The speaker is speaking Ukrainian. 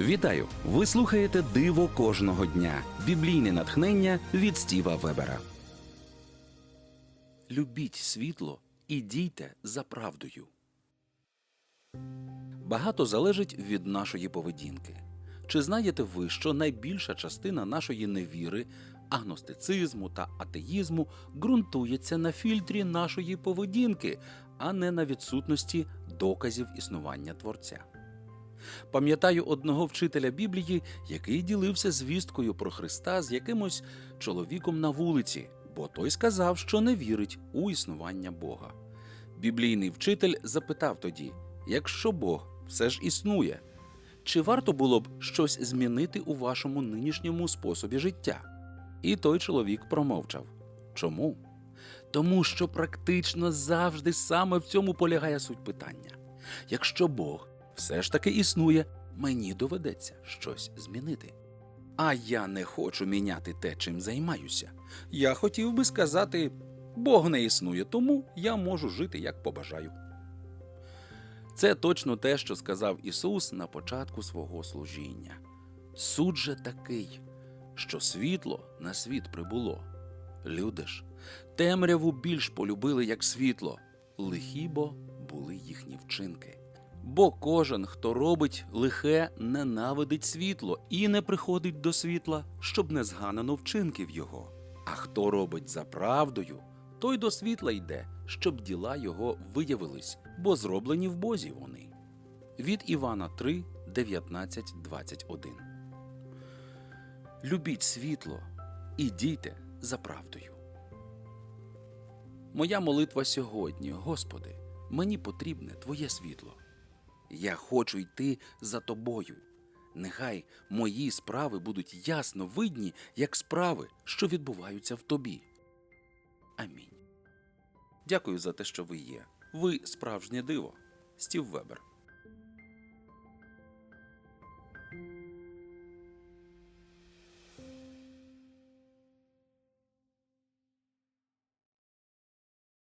Вітаю! Ви слухаєте Диво кожного дня. Біблійне натхнення від Стіва Вебера. Любіть світло і дійте за правдою. Багато залежить від нашої поведінки. Чи знаєте ви, що найбільша частина нашої невіри, агностицизму та атеїзму ґрунтується на фільтрі нашої поведінки, а не на відсутності доказів існування Творця? Пам'ятаю одного вчителя Біблії, який ділився звісткою про Христа з якимось чоловіком на вулиці, бо той сказав, що не вірить у існування Бога. Біблійний вчитель запитав тоді: якщо Бог все ж існує, чи варто було б щось змінити у вашому нинішньому способі життя? І той чоловік промовчав. Чому? Тому що практично завжди саме в цьому полягає суть питання. Якщо Бог все ж таки існує, мені доведеться щось змінити. А я не хочу міняти те, чим займаюся. Я хотів би сказати, Бог не існує, тому я можу жити як побажаю. Це точно те, що сказав Ісус на початку свого служіння. Суд же такий, що світло на світ прибуло. Люди ж темряву більш полюбили, як світло, лихі бо були їхні вчинки. Бо кожен, хто робить лихе, ненавидить світло і не приходить до світла, щоб не зганено вчинків його. А хто робить за правдою, той до світла йде, щоб діла його виявились, бо зроблені в Бозі вони. Від Івана 3, 19, 21. Любіть світло і дійте за правдою. Моя молитва сьогодні, Господи, мені потрібне Твоє світло. Я хочу йти за тобою. Нехай мої справи будуть ясно видні, як справи, що відбуваються в тобі. Амінь. Дякую за те, що ви є. Ви справжнє диво. Стів Вебер.